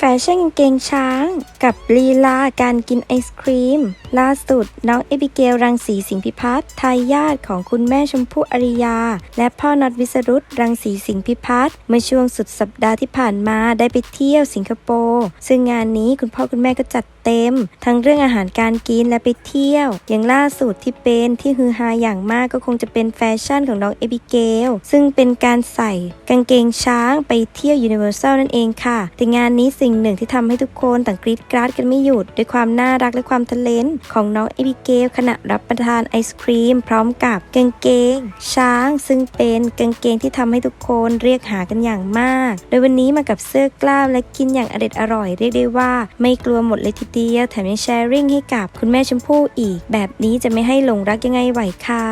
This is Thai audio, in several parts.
แฟชั่นกางเกงช้าง กับลีลาการกินไอศครีม ล่าสุด น้องเอบิเกลรังสีสิงห์พิพัฒน์ทายาทของคุณแม่ชมพู่อริยา และพ่อน็อตวิสรุตรังสีสิงห์พิพัฒน์เมื่อช่วงสุดสัปดาห์ที่ผ่านมาได้ไปเที่ยวสิงคโปร์ซึ่งงานนี้คุณพ่อคุณแม่ก็จัด เต็ม ทั้งเรื่องอาหารการกินและไปเที่ยว อย่างล่าสุดที่เป็นที่ฮือฮาอย่างมากก็คงจะเป็นแฟชั่นของน้องเอบิเกล ซึ่งเป็นการใส่กางเกงช้างไปเที่ยวยูนิเวอร์แซลนั่นเองค่ะ แต่งานนี้สิ่งหนึ่งที่ทำให้ทุกคนต่างกรี๊ดกราดกันไม่หยุด ด้วยความน่ารักและความทะเลนของน้องเอบิเกลขณะรับประทานไอศครีม พร้อมกับกางเกง ช้างซึ่งเป็นกางเกงที่ทำให้ทุกคนเรียกหากันอย่างมาก โดยวันนี้มากับเสื้อกล้ามและกินอย่างอเด็ดอร่อยเรียกได้ว่า ไม่กลัวหมดเลยทีเดียว แถมยังแชร์ริ่งให้กับคุณแม่ชมพู่อีก แบบนี้จะไม่ให้หลงรักยังไงไหวคะ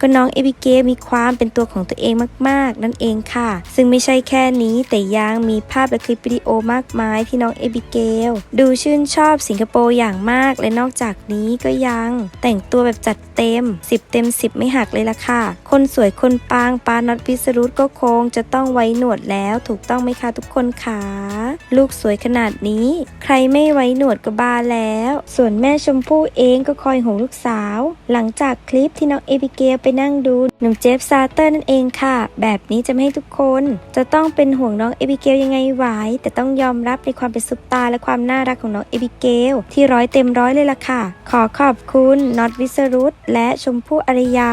ก็น้องเอบิเกลมีความเป็นตัวของตัวเองมากๆ นั่นเองค่ะ ซึ่งไม่ใช่แค่นี้แต่ยังมีภาพและคลิปวิดีโอมากมายที่น้องเอบิเกลดูชื่นชอบสิงคโปร์อย่างมาก และนอกจากนี้ก็ยัง แต่งตัวแบบจัดเต็ม 10 เต็ม 10 ไม่หักเลยล่ะค่ะ คนสวยคนปางปาน็อตพิสรุตก็คงจะต้องไว้หนวดแล้ว ถูกต้องไหมคะทุกคนคะลูกสวยขนาดนี้ ใครไม่ไว้หนวดก็บ้าแล้ว ส่วนแม่ชมพู่เองก็คอยห่วงลูกสาว หลังจากคลิปที่น้องเอบิเกลไปนั่งดูหนุ่มเจฟซาเตอร์นั่นเองค่ะ แบบนี้จะไม่ให้ทุกคน จะต้องเป็นห่วงน้องเอบิเกลยังไงไหวแต่ต้องยอมรับในความเป็นซุปตาและความน่ารักของน้องเอบิเกลที่ร้อยเต็มร้อยเลยล่ะค่ะ ขอขอบคุณน็อตวิสรุตและชมพู่อริยา